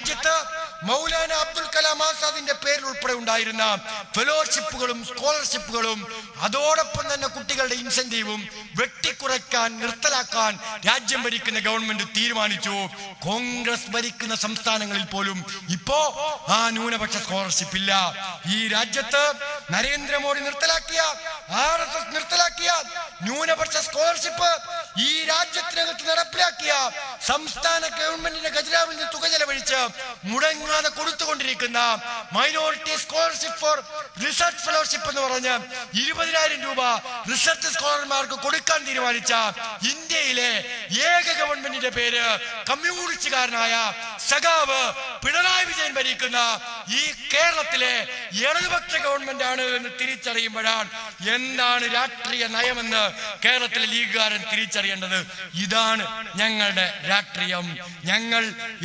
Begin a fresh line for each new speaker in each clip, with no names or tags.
രാജ്യത്ത് മൗലാന അബ്ദുൽ കലാം ആസാദിന്റെ പേരിൽ ഉൾപ്പെടെ ഉണ്ടായിരുന്ന ഫെലോഷിപ്പുകളും സ്കോളർഷിപ്പുകളും അതോടൊപ്പം തന്നെ കുട്ടികളുടെ ഇൻസെന്റീവും വെട്ടിക്കുറയ്ക്കാൻ നിർത്തലാക്കാൻ രാജ്യം ഭരിക്കുന്ന ഗവൺമെന്റ് തീരുമാനിച്ചു. കോൺഗ്രസ് ഭരിക്കുന്ന സംസ്ഥാനങ്ങളിൽ പോലും ഇപ്പോ ആ ന്യൂനപക്ഷ സ്കോളർഷിപ്പ് ഇല്ല. ഈ രാജ്യത്ത് നരേന്ദ്രമോദി നിർത്തലാക്കിയ ആർ എസ് എസ് നിർത്തലാക്കിയ ന്യൂനപക്ഷ സ്കോളർഷിപ്പ് ഈ രാജ്യത്തിനകത്ത് നടപ്പിലാക്കിയ സംസ്ഥാന ഗവൺമെന്റിന്റെ ഖജനാവിൽ നിന്ന് തുക ചെലവഴിച്ച് മുടങ്ങാതെ കൊടുത്തുകൊണ്ടിരിക്കുന്ന minority scholarship for research fellowship എന്ന് പറഞ്ഞ് ഇരുപതിനായിരം രൂപ റിസർച്ച് സ്കോളർമാർക്ക് കൊടുക്കാൻ തീരുമാനിച്ച ഇന്ത്യയിലെ ഏക ഗവൺമെന്റിന്റെ പേര് കമ്മ്യൂണിസ്റ്റുകാരനായ സഖാവ് പിണറായി വിജയൻ ഭരിക്കുന്ന ഈ കേരളത്തിലെ ഇടതുപക്ഷ ഗവൺമെന്റ് ആണ് എന്ന് തിരിച്ചറിയുമ്പോഴാണ് എന്താണ് രാഷ്ട്രീയ നയമെന്ന് കേരളത്തിലെ ലീഗുകാരൻ തിരിച്ചറിയേണ്ടത് ഇതാണ് ഞങ്ങളുടെ രാഷ്ട്രീയം. ഞങ്ങൾ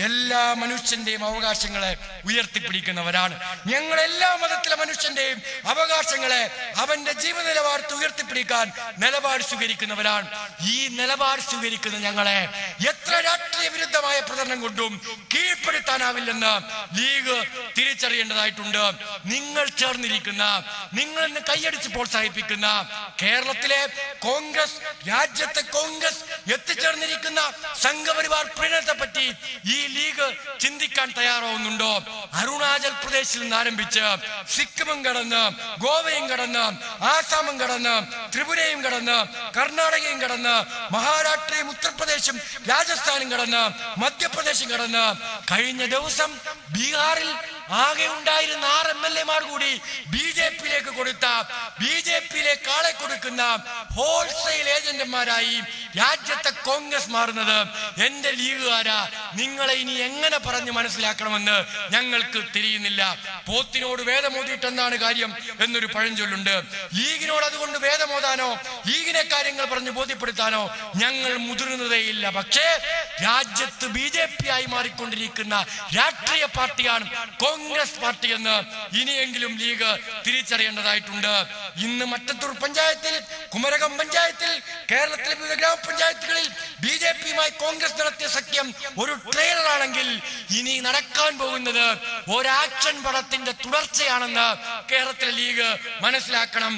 എല്ലാ മനുഷ്യന്റെയും അവകാശങ്ങളെ ഉയർത്തിപ്പിടിക്കുന്നവരാണ്. ഞങ്ങൾ എല്ലാ മതത്തിലെ മനുഷ്യന്റെയും അവകാശങ്ങളെ അവന്റെ ജീവിത നിലവാരത്തെ ഉയർത്തിപ്പിടിക്കാൻ നിലപാട് സ്വീകരിക്കുന്നവരാണ്. ഈ നിലപാട് സ്വീകരിക്കുന്ന ഞങ്ങളെ എത്ര രാഷ്ട്രീയ വിരുദ്ധമായ പ്രചരണം കൊണ്ടും കീഴ്പ്പെടുത്താനാവില്ലെന്ന് ലീഗ് തിരിച്ചറിയേണ്ടതായിട്ടുണ്ട്. നിങ്ങൾ ചേർന്നിരിക്കുന്ന നിങ്ങൾ കൈയടിച്ച് പ്രോത്സാഹിപ്പിക്കുന്ന കേരളത്തിലെ കോൺഗ്രസ് രാജ്യത്തെ കോൺഗ്രസ് എത്തിച്ചേർന്നിരിക്കുന്ന സംഘപരിവാർ പ്രീണത്തെ പറ്റി ഈ ലീഗ് ചിന്തിക്കാൻ തയ്യാറാവുന്നുണ്ടോ? അരുണാചൽ പ്രദേശിൽ നിന്ന് ആരംഭിച്ച് സിക്കിമും കടന്ന് ഗോവയും കടന്ന് ആസാമും കടന്ന് ത്രിപുരയും കടന്ന് കർണാടകയും കടന്ന് മഹാരാഷ്ട്രയും ഉത്തർപ്രദേശും രാജസ്ഥാനും കടന്ന് മധ്യപ്രദേശും കടന്ന് കഴിഞ്ഞ ദിവസം ബീഹാറിൽ ആകെ ഉണ്ടായിരുന്ന ആറ് എം എൽ എമാർ കൂടി ബി ജെ പിയിലേക്ക് കൊടുത്ത ബി ജെ പിയിലേക്ക് ആളെ കൊടുക്കുന്ന ഹോൾസെയിൽ ഏജന്റുമാരായി രാജ്യത്തെ കോൺഗ്രസ് മാറുന്നത് എന്റെ ലീഗുകാരാ. നിങ്ങളെ ഇനി എങ്ങനെ പറഞ്ഞ് മനസ്സിലാക്കണമെന്ന് ഞങ്ങൾക്ക് തിരിയുന്നില്ല. പോത്തിനോട് വേദമോതിയിട്ടെന്താണ് കാര്യം എന്നൊരു പഴഞ്ചൊല്ലുണ്ട്. ലീഗിനോട് അതുകൊണ്ട് വേദമോതാനോ ലീഗിനെ കാര്യങ്ങൾ പറഞ്ഞ് ബോധ്യപ്പെടുത്താനോ ഞങ്ങൾ മുതിർന്നതേയില്ല. പക്ഷേ രാജ്യത്ത് ബി ജെ പി ആയി മാറിക്കൊണ്ടിരിക്കുന്ന രാഷ്ട്രീയ പാർട്ടിയാണ് കോൺഗ്രസ് പാർട്ടി എന്ന് ഇനിയെങ്കിലും ലീഗ് തിരിച്ചറിയേണ്ടതായിട്ടുണ്ട്. ഇന്ന് മറ്റത്തൂർ പഞ്ചായത്തിൽ കുമരകം പഞ്ചായത്തിൽ കേരളത്തിലെ വിവിധ ഗ്രാമപഞ്ചായത്തുകളിൽ ബി ജെ പിയുമായി കോൺഗ്രസ് നടത്തിയ സഖ്യം ഒരു ട്രെയിലറാണെങ്കിൽ ഇനി നടക്കാൻ പോകുന്നത് ഒരു ആക്ഷൻ പടത്തിന്റെ തുടർച്ചയാണെന്ന് കേരളത്തിലെ ലീഗ് മനസ്സിലാക്കണം.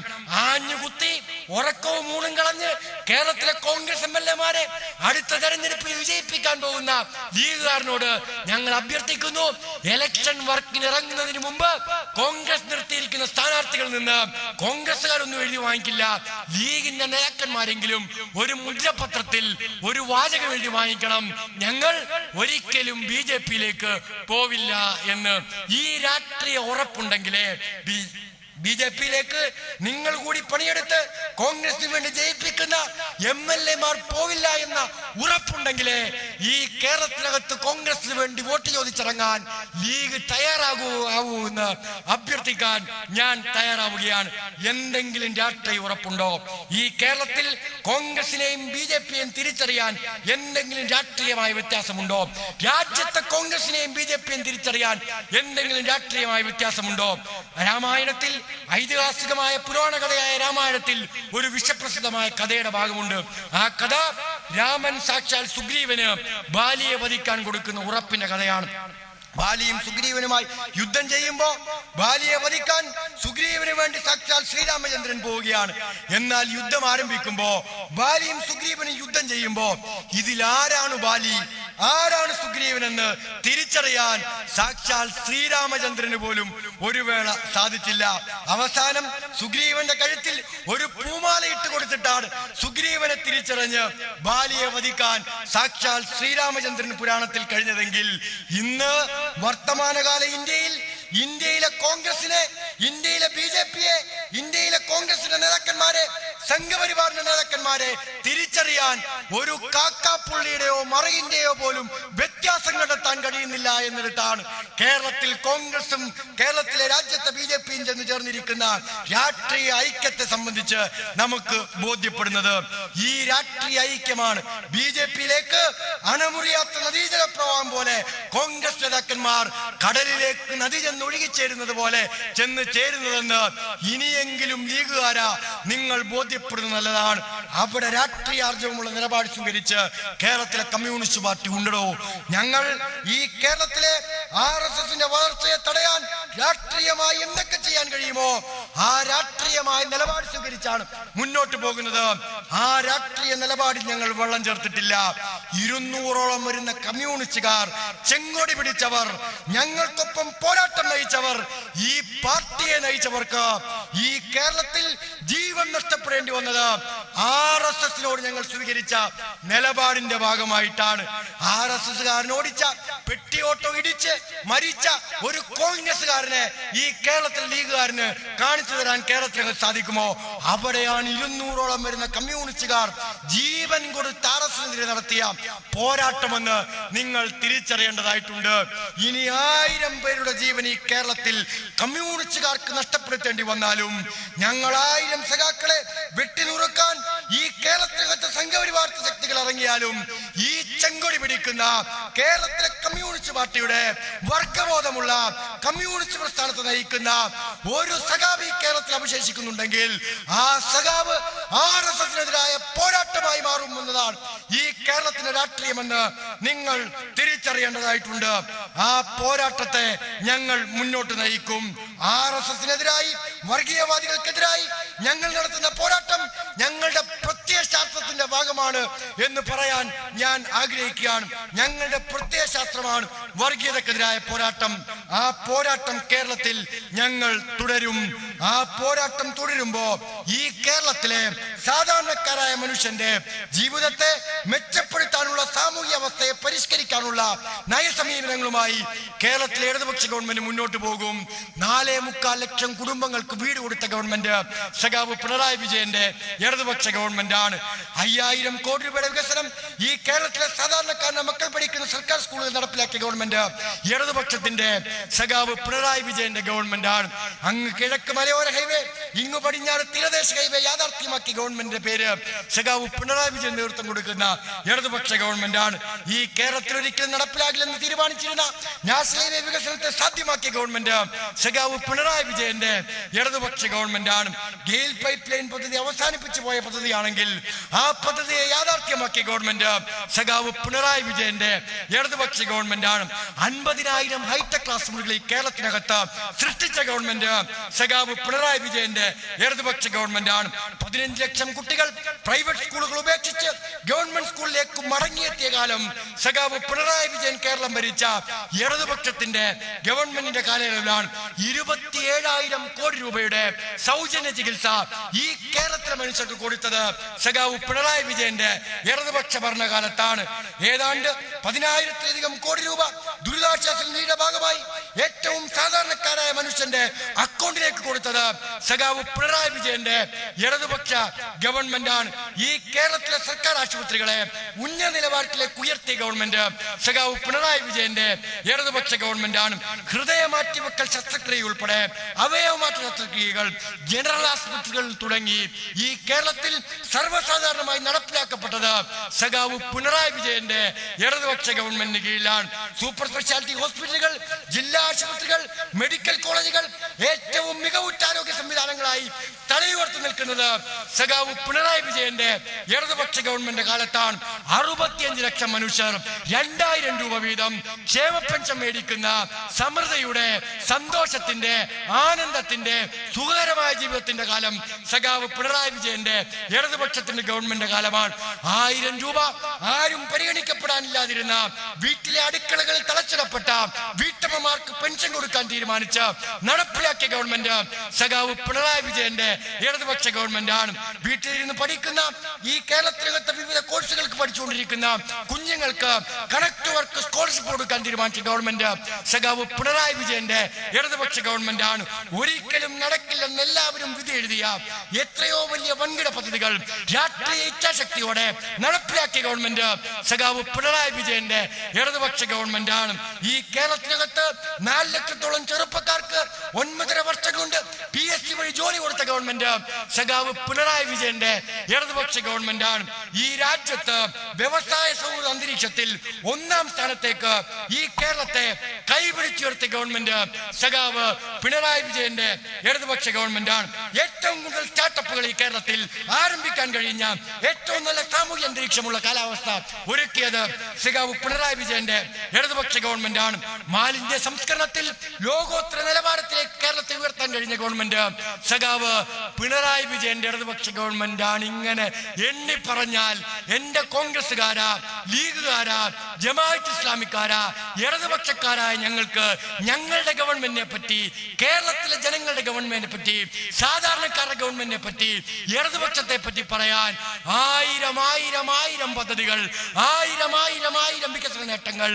ആഞ്ഞുകുത്തി ഉറക്കവും മൂണും കളഞ്ഞ് കേരളത്തിലെ കോൺഗ്രസ് എം എൽ എമാരെ അടുത്ത തെരഞ്ഞെടുപ്പിൽ വിജയിപ്പിക്കാൻ പോകുന്ന ലീഗുകാരനോട് ഞങ്ങൾ അഭ്യർത്ഥിക്കുന്നു. ഇലക്ഷൻ വർക്കിന് ഇറങ്ങുന്നതിന് മുമ്പ് കോൺഗ്രസ് നിർത്തിയിരിക്കുന്ന സ്ഥാനാർത്ഥികളിൽ നിന്ന് കോൺഗ്രസ്സുകാരൊന്നും എഴുതി വാങ്ങിക്കില്ല. ലീഗിന്റെ നേതാക്കന്മാരെങ്കിലും ഒരു മുദ്രപത്രത്തിൽ ഒരു വാചകം എഴുതി വാങ്ങിക്കണം. ഞങ്ങൾ ഒരിക്കലും ബി ജെ പിയിലേക്ക് പോവില്ല എന്ന് ഈ രാഷ്ട്രീയ ഉറപ്പുണ്ടെങ്കിലേ ബി ജെ പിയിലേക്ക് നിങ്ങൾ കൂടി പണിയെടുത്ത് കോൺഗ്രസിന് വേണ്ടി ജയിപ്പിക്കുന്ന എം എൽ എമാർ പോവില്ല എന്ന ഉറപ്പുണ്ടെങ്കിലേ ഈ കേരളത്തിനകത്ത് കോൺഗ്രസിന് വേണ്ടി വോട്ട് ചോദിച്ചിറങ്ങാൻ ലീഗ് തയ്യാറാകൂ ആവൂ എന്ന് അഭ്യർത്ഥിക്കാൻ ഞാൻ തയ്യാറാവുകയാണ്. എന്തെങ്കിലും രാഷ്ട്രീയ ഉറപ്പുണ്ടോ? ഈ കേരളത്തിൽ കോൺഗ്രസിനെയും ബി ജെ പിയെയും തിരിച്ചറിയാൻ എന്തെങ്കിലും രാഷ്ട്രീയമായ വ്യത്യാസമുണ്ടോ? രാജ്യത്തെ കോൺഗ്രസിനെയും ബി ജെ പിയെയും തിരിച്ചറിയാൻ എന്തെങ്കിലും രാഷ്ട്രീയമായ വ്യത്യാസമുണ്ടോ? രാമായണത്തിൽ ഐതിഹാസികമായ പുരാണ കഥയായ രാമായണത്തിൽ ഒരു വിശ്വപ്രസിദ്ധമായ കഥയുടെ ഭാഗമുണ്ട്. ആ കഥ രാമൻ സാക്ഷാൽ സുഗ്രീവന് ബാലിയെ വധിക്കാൻ കൊടുക്കുന്ന ഉറപ്പിന്റെ കഥയാണ്. ബാലിയും സുഗ്രീവനുമായി യുദ്ധം ചെയ്യുമ്പോൾ ബാലിയെ വധിക്കാൻ സുഗ്രീവന് വേണ്ടി സാക്ഷാൽ ശ്രീരാമചന്ദ്രൻ പോവുകയാണ്. എന്നാൽ യുദ്ധം ആരംഭിക്കുമ്പോ ബാലിയും സുഗ്രീവനും യുദ്ധം ചെയ്യുമ്പോ ഇതിൽ ആരാണ് ബാലി? ആരാണ് സുഗ്രീവനെന്ന് തിരിച്ചറിയാൻ സാക്ഷാൽ ശ്രീരാമചന്ദ്രന് പോലും ഒരു വേള സാധിച്ചില്ല. അവസാനം സുഗ്രീവന്റെ കഴുത്തിൽ ഒരു പൂമാല ഇട്ട് കൊടുത്തിട്ടാണ് സുഗ്രീവനെ തിരിച്ചറിഞ്ഞ് ബാലിയെ വധിക്കാൻ സാക്ഷാൽ ശ്രീരാമചന്ദ്രൻ പുരാണത്തിൽ കഴിഞ്ഞതെങ്കിൽ ഇന്ന് വർത്തമാനകാല ഇന്ത്യയിൽ ഇന്ത്യയിലെ കോൺഗ്രസിനെ ഇന്ത്യയിലെ ബി ജെ പിയെ ഇന്ത്യയിലെ കോൺഗ്രസിന്റെ നേതാക്കന്മാരെ സംഘപരിവാറിന്റെ നേതാക്കന്മാരെ തിരിച്ചറിയാൻ ഒരു കാക്കാപ്പുള്ളിയുടെയോ മറയിന്റെയോ പോലും വ്യത്യാസം കണ്ടെത്താൻ കഴിയുന്നില്ല എന്നിട്ടാണ് കേരളത്തിൽ കോൺഗ്രസും കേരളത്തിലെ രാജ്യത്തെ ബി ജെ പിയും ചെന്ന് ചേർന്നിരിക്കുന്ന രാഷ്ട്രീയ ഐക്യത്തെ സംബന്ധിച്ച് നമുക്ക് ബോധ്യപ്പെടുന്നത്. ഈ രാഷ്ട്രീയ ഐക്യമാണ് ബി ജെ പിയിലേക്ക് അണമുറിയാത്ത നദീജല പ്രവാഹം പോലെ കോൺഗ്രസ് നേതാക്കന്മാർ കടലിലേക്ക് നദി ചെന്ന് ഒഴുകിച്ചേരുന്നത് പോലെ ചെന്ന് ചേരുന്നതെന്ന് ഇനിയെങ്കിലും ലീഗുകാരാ നിങ്ങൾ ബോധ്യപ്പെടുന്നത് നല്ലതാണ്. അവിടെ രാഷ്ട്രീയ ആർജവമുള്ള നിലപാട് സ്വീകരിച്ച് കേരളത്തിലെ കമ്മ്യൂണിസ്റ്റ് പാർട്ടി ഉണ്ടോ ഞങ്ങൾ ഈ കേരളത്തിലെ ആർ എസ് എസിന്റെ വളർച്ചയെ തടയാൻ രാഷ്ട്രീയമായി എന്തൊക്കെ ചെയ്യാൻ കഴിയുമോ ആ രാഷ്ട്രീയമായ നിലപാട് സ്വീകരിച്ചാണ് മുന്നോട്ട് പോകുന്നത്. ആ രാഷ്ട്രീയ നിലപാടിൽ ഞങ്ങൾ വെള്ളം ചേർത്തിട്ടില്ല. ഇരുന്നൂറോളം വരുന്ന കമ്മ്യൂണിസ്റ്റുകാർ ചെങ്ങോടി പിടിച്ചവർ ഞങ്ങൾക്കൊപ്പം പോരാട്ടം നയിച്ചവർ ഈ പാർട്ടിയെ നയിച്ചവർക്ക് ഈ കേരളത്തിൽ ജീവൻ നഷ്ടപ്പെടേണ്ടി വന്നത് ആർ എസ് എസിനോട് ഞങ്ങൾ സ്വീകരിച്ച നിലപാടിന്റെ ഭാഗമായിട്ടാണ്. ആർ എസ് എസുകാരൻ ഓടിച്ച പെട്ടി ഓട്ടോ ഇടിച്ച് മരിച്ച ഒരു കോൺഗ്രസ്സുകാരനെ ഈ കേരളത്തിൽ ലീഗുകാരന് കാണിച്ചു തരാൻ കേരളത്തിൽ സാധിക്കുമോ? അവിടെയാണ് ഇരുന്നൂറോളം വരുന്ന കമ്മ്യൂണിസ്റ്റുകാർ ജീവൻ കൊടുത്ത് ആർ എസ് എസിനെതിരെ നടത്തിയ പോരാട്ടമെന്ന് നിങ്ങൾ തിരിച്ചറിയേണ്ടതായിട്ടുണ്ട്. ഇനി ആയിരം പേരുടെ ജീവൻ ഈ കേരളത്തിൽ കമ്മ്യൂണിസ്റ്റുകാർക്ക് നഷ്ടപ്പെടുത്തേണ്ടി വന്നാലും ഞങ്ങൾ ആയിരം സഖാക്കളെ വെട്ടിനുറുക്കാൻ ഈ കേരളത്തിനകത്തെ സംഘപരിവാർ ശക്തികൾ ഇറങ്ങിയാലും ഈ ചെങ്കൊടി പിടിക്കുന്ന കേരളത്തിലെ കമ്മ്യൂണിസ്റ്റ് പാർട്ടിയുടെ വർഗബോധമുള്ള കമ്മ്യൂണിസ്റ്റ് പ്രസ്ഥാനത്തെ നയിക്കുന്ന ഒരു സഖാവ് ഈ കേരളത്തിൽ അവശേഷിക്കുന്നുണ്ടെങ്കിൽ ആ സഖാവ് ആർ എസ് എസിനെതിരായ പോരാട്ടമായി മാറും എന്നതാണ് ഈ കേരളത്തിന്റെ രാഷ്ട്രീയമെന്ന് നിങ്ങൾ തിരിച്ചറിയേണ്ടതായിട്ടുണ്ട്. ആ പോരാട്ടത്തെ ഞങ്ങൾ മുന്നോട്ട് നയിക്കും. ആർ എസ് എസിനെതിരായി വർഗീയവാദികൾക്കെതിരായി ഞങ്ങൾ നടത്തുന്ന പോരാട്ടം ഞങ്ങളുടെ പ്രത്യയശാസ്ത്രത്തിന്റെ ഭാഗമാണ് എന്ന് പറയാൻ ഞാൻ ആഗ്രഹിക്കുകയാണ്. ഞങ്ങളുടെ പ്രത്യയശാസ്ത്രമാണ് വർഗീയതക്കെതിരായ പോരാട്ടം. ആ പോരാട്ടം കേരളത്തിൽ ഞങ്ങൾ തുടരും. ആ പോരാട്ടം തുടരുമ്പോ ഈ കേരളത്തിലെ സാധാരണക്കാരായ മനുഷ്യന്റെ ജീവിതത്തെ മെച്ചപ്പെടുത്താനുള്ള സാമൂഹ്യ അവസ്ഥയെ പരിഷ്കരിക്കാനുള്ള നയസമീപനങ്ങളുമായി കേരളത്തിലെ ഇടതുപക്ഷ ഗവൺമെന്റ് മുന്നോട്ട് പോകും. നാലേ മുക്കാൽ ലക്ഷം കുടുംബങ്ങൾക്ക് വീട് കൊടുത്ത ഗവൺമെന്റ് സഖാവ് പിണറായി വിജയന്റെ ഇടതുപക്ഷ ഗവൺമെന്റ് ആണ് അയ്യായിരം കോടി രൂപയുടെ വികസനം ഈ കേരളത്തിലെ സാധാരണക്കാരന്റെ മക്കൾ പഠിക്കുന്ന സർക്കാർ സ്കൂളുകൾ നടപ്പിലാക്കിയ ഗവൺമെന്റ് ഇടതുപക്ഷത്തിന്റെ സഖാവ് പിണറായി വിജയന്റെ ഗവൺമെന്റ് ആണ് അങ്ങ് കിഴക്ക് മലയോര ഹൈവേ ഇങ്ങ് പടിഞ്ഞാറ് തീരദേശ ഹൈവേ യാഥാർത്ഥ്യമാക്കി ഗവൺമെന്റിന്റെ പേര്. സഖാവ് പിണറായി വിജയൻ നേതൃത്വം കൊടുക്കുന്ന ഇടതുപക്ഷ ഗവൺമെന്റ് ആണ് ഈ കേരളത്തിൽ ഒരിക്കലും നടപ്പിലാകില്ലെന്ന് തീരുമാനിച്ചിരുന്ന നാഷണൽ ഹൈവേ വികസനത്തെ സാധ്യമാക്കിയ ഗവൺമെന്റ് സഖാവ് പിണറായി വിജയന്റെ ഇടതുപക്ഷ ഗവൺമെന്റ് ആണ് ഗെയിൽ പൈപ്പ് ലൈൻ പദ്ധതി അവസാനിപ്പിച്ചു പോയ പദ്ധതിയാണെങ്കിൽ ആ പദ്ധതിയെ യാഥാർത്ഥ്യമാക്കിയ ഗവൺമെന്റ് സഖാവ് പിണറായി വിജയന്റെ ഇടതുപക്ഷ ഗവൺമെന്റ് ആണ് അൻപതിനായിരം ഹൈടെക് ക്ലാസ് മുറികൾ ഈ കേരളത്തിനകത്ത് സൃഷ്ടിച്ച ഗവൺമെന്റ് സഖാവ് പിണറായി വിജയന്റെ ഇടതുപക്ഷ ഗവൺമെന്റ് ആണ് പതിനഞ്ച് ലക്ഷം കുട്ടികൾ പ്രൈവറ്റ് സ്കൂളുകൾ ഉപേക്ഷിച്ച് ഗവൺമെന്റ് സ്കൂളിലേക്ക് മടങ്ങിയെത്തിയ കാലം സഖാവ് പിണറായി വിജയൻ കേരളം ഭരിച്ച ഇടതുപക്ഷത്തിന്റെ ഗവൺമെന്റിന്റെ കാലയളവിലാണ് ഇരുപത്തിയേഴായിരം കോടി രൂപയുടെ സൗജന്യ ചികിത്സ ഈ കേരളത്തിലെ മനുഷ്യർക്ക് കൊടുത്തത് സഖാവ് പിണറായി വിജയന്റെ ഇടതുപക്ഷ ഭരണകാലത്താണ്. ഏതാണ്ട് പതിനായിരത്തിലധികം കോടി രൂപ ദുരിതാശ്വാസ നിധിയുടെ ഭാഗമായി ഏറ്റവും സാധാരണക്കാരായ മനുഷ്യന്റെ അക്കൗണ്ടിലേക്ക് കൊടുത്തത് സഖാവ് പിണറായി വിജയന്റെ ഇടതുപക്ഷ ഗവൺമെന്റ് ആണ് ഈ കേരളത്തിലെ സർക്കാർ ആശുപത്രികളെ ഉന്നത നിലവാരത്തിലേക്ക് ഉയർത്തിയ ഗവൺമെന്റ് സഖാവ് പിണറായി വിജയന്റെ ഇടതുപക്ഷ ഗവൺമെന്റ് ആണ് ഹൃദയമാറ്റി മാറ്റിവെക്കൽ ശസ്ത്രക്രിയ ഉൾപ്പെടെ അവയവമാറ്റ ശസ്ത്രക്രിയകൾ ജനറൽ ആശുപത്രികളിൽ തുടങ്ങി ഈ കേരളത്തിൽ സർവസാധാരണമായി നടപ്പിലാക്കപ്പെട്ടത് സഖാവ് പിണറായി വിജയന്റെ ഇടതുപക്ഷ ഗവൺമെന്റിന് കീഴിലാണ്. സൂപ്പർ സ്പെഷ്യാലിറ്റി ഹോസ്പിറ്റലുകൾ ജില്ലാ ആശുപത്രികൾ മെഡിക്കൽ കോളേജുകൾ ഏറ്റവും മികവുറ്റ ആരോഗ്യ സംവിധാനങ്ങളായി തലയുയർത്തി നിൽക്കുന്നത് സഖാവ് പിണറായി വിജയന്റെ ഇടതുപക്ഷ ഗവൺമെന്റ് കാലത്താണ്. അറുപത്തിയഞ്ച് ലക്ഷം മനുഷ്യർ രണ്ടായിരം രൂപ വീതം ക്ഷേമ പെൻഷൻ മേടിക്കുന്ന സമൃദ്ധയുടെ സന്തോഷത്തിന്റെ ആനന്ദത്തിന്റെ സുഖകരമായ ജീവിതത്തിന്റെ കാലം സഖാവ് പിണറായി വിജയന്റെ ഇടതുപക്ഷത്തിന്റെ ഗവൺമെന്റ് കാലമാണ്. ആയിരം രൂപ ആരും പരിഗണിക്കപ്പെടാനില്ലാതിരുന്ന വീട്ടിലെ അടുക്കളകളിൽ തളച്ചിടപ്പെട്ട വീട്ടമ്മമാർക്ക് പെൻഷൻ കൊടുക്കാൻ തീരുമാനിച്ച നടപ്പിലാക്കിയ ഗവൺമെന്റ് സഖാവ് പിണറായി വിജയന്റെ ഇടതുപക്ഷ ഗവൺമെന്റാണ് വീട്ടിലിരുന്ന് പഠിക്കുന്ന ഈ കേരളത്തിനകത്തെ വിവിധ കോഴ്സുകൾക്ക് പഠിച്ചുകൊണ്ടിരിക്കുന്ന കുഞ്ഞുങ്ങൾക്ക് കണക്ട് വർക്ക് സ്കോളർഷിപ്പ് കൊടുക്കാൻ തീരുമാനിച്ച ഗവൺമെന്റ് സഖാവ് പിണറായി വിജയന്റെ ഇടതുപക്ഷ ഗവൺമെന്റാണ് ഒരിക്കലും നടക്കില്ലെന്ന് എല്ലാവരും വിധി എഴുതിയ എത്രയോ വലിയ വൻകിട പദ്ധതികൾ രാഷ്ട്രീയ ഇച്ഛാശക്തിയോടെ നടപ്പിലാക്കിയ ഗവൺമെന്റ് സഖാവ് പിണറായി വിജയന്റെ ഇടതുപക്ഷ ഗവൺമെന്റാണ് ഈ കേരളത്തിനകത്ത് നാല് ലക്ഷത്തോളം ചെറുപ്പക്കാർക്ക് ഒൻപതര വർഷം കൊണ്ട് ഗവൺമെന്റ് സഖാവ് പിണറായി വിജയന്റെ ഇടതുപക്ഷ ഗവൺമെന്റാണ് ഈ രാജ്യത്ത് വ്യവസായ സൗഹൃദ അന്തരീക്ഷത്തിൽ ഒന്നാം സ്ഥാനത്തേക്ക് ഈ കേരളത്തെ കൈപിടിച്ചുയർത്തിയ ഗവൺമെന്റ് സഖാവ് പിണറായി വിജയന്റെ ഇടതുപക്ഷ ഗവൺമെന്റാണ് ഏറ്റവും കൂടുതൽ സ്റ്റാർട്ടപ്പുകൾ ഈ കേരളത്തിൽ ആരംഭിക്കാൻ കഴിഞ്ഞ ഏറ്റവും നല്ല സാമൂഹ്യ അന്തരീക്ഷമുള്ള കാലാവസ്ഥ ഒരുക്കിയത് സഖാവ് പിണറായി വിജയന്റെ ഇടതുപക്ഷ ഗവൺമെന്റാണ് മാലിന്യ സംസ്കരണത്തിൽ ലോകോത്തര നിലവാരത്തിലേക്ക് കേരളത്തെ ഉയർത്താൻ കഴിഞ്ഞ ഗവൺമെന്റ് സഖാവ് പിണറായി വിജയന്റെ ഇടതുപക്ഷ ഗവൺമെന്റാണ് ഇങ്ങനെ എണ്ണി പറഞ്ഞാൽ എന്റെ കോൺഗ്രസ്സുകാരാ ലീഗുകാരാ ജമാഅത്ത് ഇസ്ലാമിക്കാരാ ഇടതുപക്ഷക്കാരായ ഞങ്ങൾക്ക് ഞങ്ങളുടെ ഗവൺമെന്റിനെ പറ്റി കേരളത്തിലെ ജനങ്ങളുടെ ഗവൺമെന്റിനെ പറ്റി സാധാരണക്കാരുടെ ഗവൺമെന്റിനെ പറ്റി ഇടതുപക്ഷത്തെ പറ്റി പറയാൻ ആയിരം ആയിരം ആയിരം പദ്ധതികൾ ആയിരം ആയിരം ആയിരം വികസന നേട്ടങ്ങൾ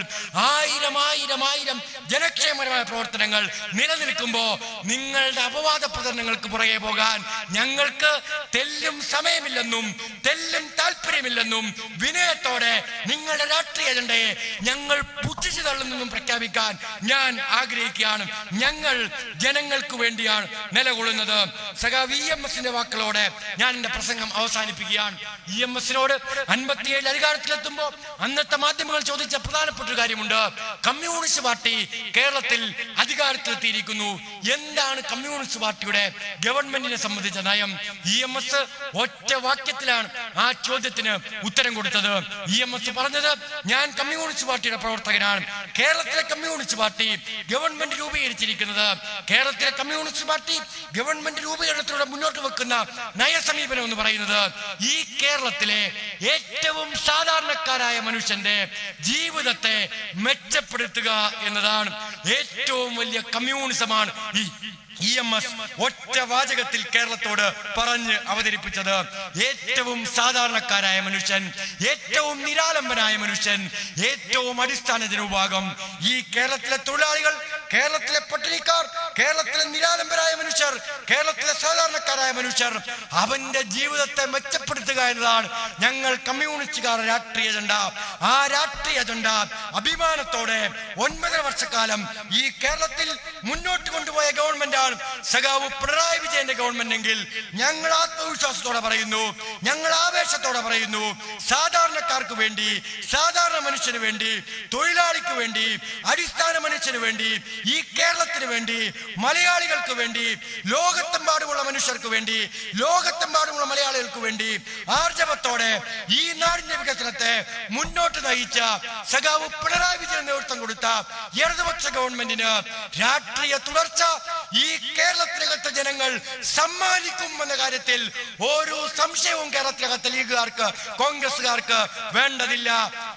ആയിരം ആയിരം ആയിരം ജനക്ഷേമപരമായ പ്രവർത്തനങ്ങൾ നിലനിൽക്കുമ്പോ നിങ്ങളുടെ അപവാദ പ്രചരണങ്ങൾക്ക് പുറകെ പോകാൻ ഞങ്ങൾക്ക് തെല്ലും സമയമില്ലെന്നും തെല്ലും താല്പര്യമില്ലെന്നും വിനയത്തോടെ നിങ്ങളുടെ രാഷ്ട്രീയ അജണ്ടയെ ഞങ്ങൾ പുച്ഛിച്ചു തള്ളുന്നെന്നും പ്രഖ്യാപിക്കാൻ ഞാൻ ആഗ്രഹിക്കുകയാണ്. ഞങ്ങൾ ജനങ്ങൾക്ക് വേണ്ടിയാണ് നിലകൊള്ളുന്നത്. സഖാ വി എം എസിന്റെ വാക്കുകളോടെ ഞാൻ എന്റെ പ്രസംഗം അവസാനിപ്പിക്കുകയാണ്. ഇ എം എസിനോട് അൻപത്തിയേഴ് അധികാരത്തിലെത്തുമ്പോൾ അന്നത്തെ മാധ്യമങ്ങൾ ചോദിച്ച പ്രധാനപ്പെട്ട ഒരു കാര്യമുണ്ട്. കമ്മ്യൂണിസ്റ്റ് പാർട്ടി കേരളത്തിൽ അധികാരത്തിലെത്തിയിരിക്കുന്നു. എന്താണ് കമ്മ്യൂണിസ്റ്റ് പാർട്ടിയുടെ ഗവൺമെന്റിനെ സംബന്ധിച്ച നയം ഇ എം എസ് ഒറ്റ വാക്യത്തിലാണ് ആ ചോദ്യത്തിന് ഉത്തരം കൊടുത്തത്. ഇ എം എസ് പറഞ്ഞത് ഞാൻ കമ്മ്യൂണിസ്റ്റ് പാർട്ടിയുടെ പ്രവർത്തകനാണ്. കേരളത്തിലെ കമ്മ്യൂണിസ്റ്റ് പാർട്ടി ഗവൺമെന്റ് രൂപീകരിച്ചിരിക്കുന്നത്. കേരളത്തിലെ കമ്മ്യൂണിസ്റ്റ് പാർട്ടി ഗവൺമെന്റ് രൂപീകരണത്തിലൂടെ മുന്നോട്ട് വെക്കുന്ന നയസമീപനം എന്ന് പറയുന്നത് ഈ കേരളത്തിലെ ഏറ്റവും സാധാരണക്കാരായ മനുഷ്യന്റെ ജീവിതത്തെ മെച്ചപ്പെടുത്തുക എന്നതാണ്. ഏറ്റവും വലിയ കമ്മ്യൂണിസമാണ് ഈ ഇ എം എസ് ഒറ്റ വാചകത്തിൽ കേരളത്തോട് പറഞ്ഞ് അവതരിപ്പിച്ചത് ഏറ്റവും സാധാരണക്കാരായ മനുഷ്യൻ ഏറ്റവും നിരാലംബനായ മനുഷ്യൻ ഏറ്റവും അടിസ്ഥാന ജനവിഭാഗം. ഈ കേരളത്തിലെ തൊഴിലാളികൾ കേരളത്തിലെ പട്ടിണിക്കാർ കേരളത്തിലെ നിരാലംബരായ മനുഷ്യർ കേരളത്തിലെ സാധാരണക്കാരായ മനുഷ്യർ അവന്റെ ജീവിതത്തെ മെച്ചപ്പെടുത്തുക എന്നതാണ് ഞങ്ങൾ കമ്മ്യൂണിസ്റ്റുകാർ രാഷ്ട്രീയ അജണ്ട. ആ രാഷ്ട്രീയ അജണ്ട അഭിമാനത്തോടെ ഒൻപതര വർഷക്കാലം ഈ കേരളത്തിൽ മുന്നോട്ട് കൊണ്ടുപോയ ഗവൺമെന്റാണ് സഖാവ് പിണറായി വിജയന്റെ ഗവൺമെന്റ് എങ്കിൽ ഞങ്ങൾ ആത്മവിശ്വാസത്തോടെ പറയുന്നു. ഞങ്ങൾ ആവേശത്തോടെ പറയുന്നു. സാധാരണക്കാർക്ക് വേണ്ടി സാധാരണ മനുഷ്യന് വേണ്ടി തൊഴിലാളിക്ക് വേണ്ടി അടിസ്ഥാന മനുഷ്യന് വേണ്ടി ഈ കേരളത്തിന് വേണ്ടി മലയാളികൾക്ക് വേണ്ടി ലോകത്തെമ്പാടുമുള്ള മനുഷ്യർക്ക് വേണ്ടി ലോകത്തെമ്പാടുമുള്ള മലയാളികൾക്ക് വേണ്ടി ആർജവത്തോടെ ഈ നാടിന്റെ വികസനത്തെ മുന്നോട്ട് നയിച്ച സഖാവ് പിണറായി വിജയൻ നേതൃത്വം കൊടുത്ത ഇടതുപക്ഷ ഗവൺമെന്റിന് രാഷ്ട്രീയ തുടർച്ച ഈ കേരളത്തിനകത്തെ ജനങ്ങൾ സമ്മാനിക്കും എന്ന കാര്യത്തിൽ ഓരോ സംശയവും കേരളത്തിനകത്തെ ലീഗുകാർക്ക് കോൺഗ്രസുകാർക്ക് വേണ്ടതില്ല.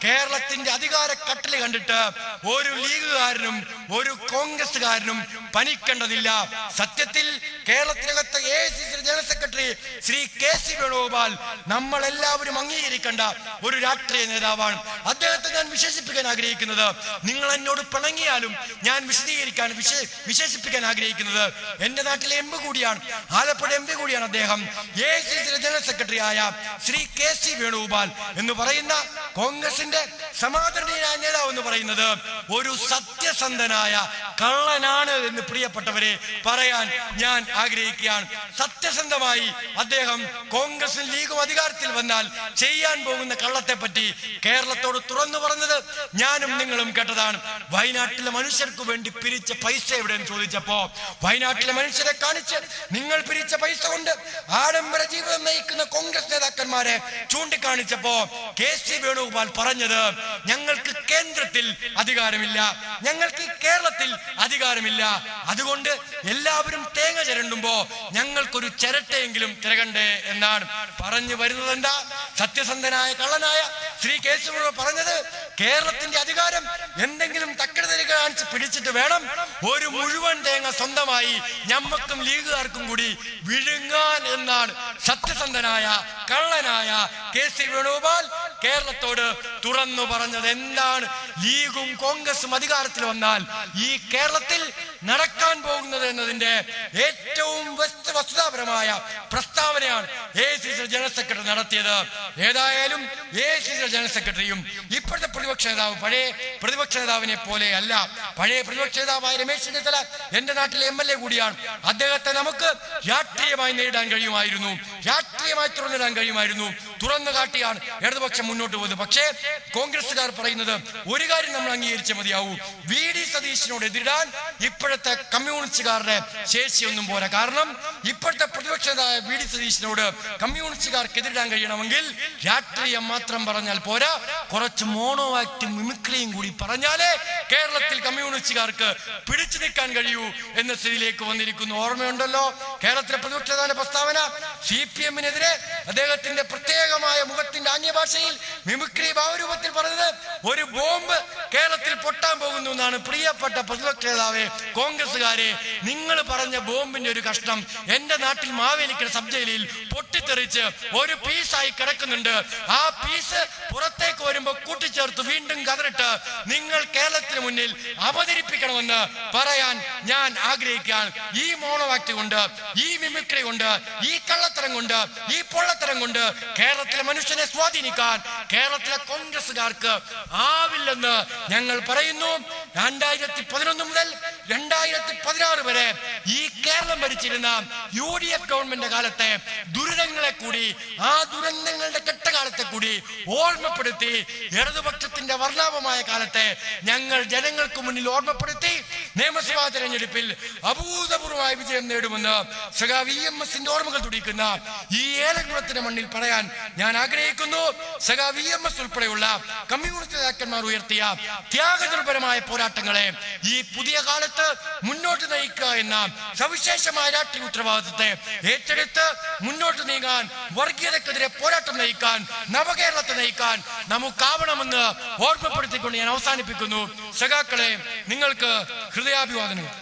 കേരളത്തിന്റെ അധികാര കട്ടിൽ കണ്ടിട്ട് ഒരു ലീഗുകാരനും ഒരു കോൺഗ്രസുകാരനും പനിക്കേണ്ടതില്ല സത്യത്തിൽ കേരളത്തിനകത്തെ A C C general secretary Shri K C Venugopal നമ്മൾ എല്ലാവരും അംഗീകരിക്കേണ്ട ഒരു രാഷ്ട്രീയ നേതാവാണ്. അദ്ദേഹത്തെ ഞാൻ വിശേഷിപ്പിക്കാൻ ആഗ്രഹിക്കുന്നത് നിങ്ങൾ എന്നോട് പിണങ്ങിയാലും ഞാൻ വിശദീകരിക്കാൻ വിശേ- വിശേഷിപ്പിക്കാൻ ആഗ്രഹിക്കുന്നത് എന്റെ നാട്ടിലെ എം കൂടിയാണ്. ആലപ്പുഴ എം കൂടിയാണ് അദ്ദേഹം. A C C general secretary ആയ ശ്രീ കെ സി വേണുഗോപാൽ എന്ന് പറയുന്ന കോൺഗ്രസിന്റെ സമാദരണീയനായ നേതാവ് എന്ന് പറയുന്നത് ഒരു സത്യസന്ധനായ കള്ളനാണ് എന്ന് പ്രിയപ്പെട്ടവരെ പറയാൻ ഞാൻ ആഗ്രഹിക്കുകയാണ്. സത്യസന്ധമായി അദ്ദേഹം കോൺഗ്രസും ലീഗും അധികാരത്തിൽ വന്നാൽ ചെയ്യാൻ പോകുന്ന കള്ളത്തെ പറ്റി കേരളത്തോട് തുറന്നു പറഞ്ഞത് ഞാനും നിങ്ങളും കേട്ടതാണ്. വയനാട്ടിലെ മനുഷ്യർക്ക് വേണ്ടി പിരിച്ച പൈസ എവിടെയെന്ന് ചോദിച്ചപ്പോ വയനാട്ടിലെ മനുഷ്യരെ കാണിച്ച് നിങ്ങൾ പിരിച്ച പൈസ കൊണ്ട് ആഡംബര ജീവിതം നയിക്കുന്ന കോൺഗ്രസ് നേതാക്കന്മാരെ ചൂണ്ടിക്കാണിച്ചപ്പോ കെ സി വേണുഗോപാൽ പറഞ്ഞത് ഞങ്ങൾക്ക് കേന്ദ്രത്തിൽ അധികാരമില്ല ഞങ്ങൾക്ക് കേരളത്തിൽ അധികാരമില്ല. അതുകൊണ്ട് എല്ലാവരും തേങ്ങ ചിരണ്ടുമ്പോ ഞങ്ങൾക്കൊരു ചിരട്ടയെങ്കിലും തിരകണ്ടേ എന്നാണ് പറഞ്ഞു വരുന്നത് എന്താ? സത്യസന്ധനായ കള്ളനായ ശ്രീ കേശവ പറഞ്ഞത് കേരളത്തിന്റെ അധികാരം എന്തെങ്കിലും തക്കടതരി കാണിച്ച് പിടിച്ചിട്ട് വേണം ഒരു മുഴുവൻ തേങ്ങ സ്വന്തമായി ഞമ്മക്കും ലീഗുകാർക്കും കൂടി വിഴുങ്ങാൻ എന്നാണ് സത്യസന്ധനായ കള്ളനായ കെ സി വേണുഗോപാൽ കേരളത്തോട് തുറന്നു പറഞ്ഞത് എന്താണ്? ലീഗും കോൺഗ്രസും അധികാരത്തിൽ വന്നാൽ ഈ കേരളത്തിൽ നടക്കാൻ പോകുന്നത് എന്നതിന്റെ ഏറ്റവും വസ്തുതാപരമായ പ്രസ്താവനയാണ് A C C general secretary നടത്തിയത്. ഏതായാലും എ സി സി ജനറൽ സെക്രട്ടറിയും ഇപ്പോഴത്തെ പ്രതിപക്ഷ നേതാവ് പഴയ പ്രതിപക്ഷ നേതാവിനെ പോലെ അല്ല. പഴയ പ്രതിപക്ഷ നേതാവായ രമേശ് ചെന്നിത്തല എന്റെ നാട്ടിലെ എം എൽ എ കൂടിയാണ്. അദ്ദേഹത്തെ നമുക്ക് രാഷ്ട്രീയമായി നേരിടാൻ കഴിയുമായിരുന്നു. രാഷ്ട്രീയമായി തുറന്നിടാൻ കഴിയുമായിരുന്നു. തുറന്നു കാട്ടിയാണ് ഇടതുപക്ഷം മുന്നോട്ട് പോകുന്നത്. പക്ഷേ കോൺഗ്രസുകാർ പറയുന്നത് ഒരു കാര്യം നമ്മൾ അംഗീകരിച്ച മതിയാവൂ. വി ഡി സതീശിനോട് എതിരിടാൻ ഇപ്പോഴത്തെ കമ്മ്യൂണിസ്റ്റുകാരുടെ ശേഷിയൊന്നും പോരാ. കാരണം ഇപ്പോഴത്തെ പ്രതിപക്ഷ നേതാവ് വി ഡി സതീശിനോട് കമ്മ്യൂണിസ്റ്റുകാർക്ക് എതിരിടാൻ കഴിയണമെങ്കിൽ രാഷ്ട്രീയം മാത്രം പറഞ്ഞാൽ പോരാ. കുറച്ച് മോണോ ആക്ടും മിമിക്രിയും കൂടി പറഞ്ഞാലേ കേരളത്തിൽ കമ്മ്യൂണിസ്റ്റുകാർക്ക് പിടിച്ചു നിൽക്കാൻ കഴിയൂ എന്ന സ്ഥിതിയിലേക്ക് വന്നിരിക്കുന്നു. ഓർമ്മയുണ്ടല്ലോ കേരളത്തിലെ പ്രതിപക്ഷ പ്രസ്താവന സി പി എമ്മിനെതിരെ അദ്ദേഹത്തിന്റെ പ്രത്യേകമായ മുഖത്തിന്റെ ആംഗ്യഭാഷയിൽ മിമിക്രി ഭാവരൂപത്തിൽ പറഞ്ഞത് ഒരു ബോംബ് കേരളത്തിൽ പൊട്ടാൻ പോകുന്നു എന്നാണ്. പ്രിയപ്പെട്ട പ്രതിപക്ഷ കോൺഗ്രസ്സുകാരെ നിങ്ങൾ പറഞ്ഞ ബോംബിന്റെ ഒരു കഷ്ണം എന്റെ നാട്ടിൽ മാവേലിക്കുന്ന സബ് ജയിലിൽ പൊട്ടിത്തെറിച്ച് ഒരു പീസായി കിടക്കുന്നുണ്ട്. ആ പീസ് പുറത്തേക്ക് വരുമ്പോ കൂട്ടിച്ചേർത്ത് വീണ്ടും കതറിട്ട് നിങ്ങൾ കേരളത്തിന് മുന്നിൽ അവതരിപ്പിക്കണമെന്ന് പറയാൻ ഞാൻ ആഗ്രഹിക്കുകയാണ്. ഈ മോണോവാക്ട് കൊണ്ട് ഈ മിമിക്രി കൊണ്ട് ഈ കള്ളത്തരം കൊണ്ട് ഈ പൊള്ളത്തരം കൊണ്ട് കേരളത്തിലെ മനുഷ്യനെ സ്വാധീനിക്കാൻ കേരളത്തിലെ കോൺഗ്രസുകാർക്ക് ആവില്ലെന്ന് ഞങ്ങൾ പറയുന്നു. രണ്ടായിരത്തി പതിനൊന്ന് മുതൽ രണ്ടായിരത്തി പതിനാറ് വരെ ഈ കേരളം ഭരിച്ചിരുന്ന യു ഡി എഫ് ഗവൺമെന്റ് കാലത്തെ ദുരിതങ്ങളെ കൂടി ആ ദുരന്തങ്ങളുടെ കെട്ടകാലത്തെ കൂടി ഓർമ്മപ്പെടുത്തി ഇടതുപക്ഷത്തിന്റെ വർണാഭമായ കാലത്തെ ഞങ്ങൾ ജനങ്ങൾക്ക് മുന്നിൽ ഓർമ്മപ്പെടുത്തി നിയമസഭാ തെരഞ്ഞെടുപ്പിൽ അഭൂതപൂർവമായ വിജയം നേടുമെന്ന് സഖാ വി എം എസിന്റെ ഓർമ്മകൾ തുടിക്കുന്ന ഈ ഏലംകുളത്തിന്റെ മണ്ണിൽ പറയാൻ ഞാൻ ആഗ്രഹിക്കുന്നു. സഖാ വി എം എസ് ഉൾപ്പെടെയുള്ള കമ്മ്യൂണിസ്റ്റ് നേതാക്കന്മാർ ഉയർത്തിയ ത്യാഗനിർഭരമായ പോരാട്ടങ്ങളെ ഈ പുതിയ കാലത്ത് മുന്നോട്ട് നയിക്കുക എന്ന സവിശേഷമായ രാഷ്ട്രീയ ഉത്തരവാദിത്തത്തെ ഏറ്റെടുത്ത് മുന്നോട്ട് നീങ്ങാൻ വർഗീയതക്കെതിരെ പോരാട്ടം നയിക്കാൻ നവകേരളത്തെ നയിക്കാൻ നമുക്കാവണമെന്ന് ഓർമ്മപ്പെടുത്തിക്കൊണ്ട് ഞാൻ അവസാനിപ്പിക്കുന്നു. സഖാക്കളെ നിങ്ങൾക്ക് ഹൃദയാഭിവാദനങ്ങൾ.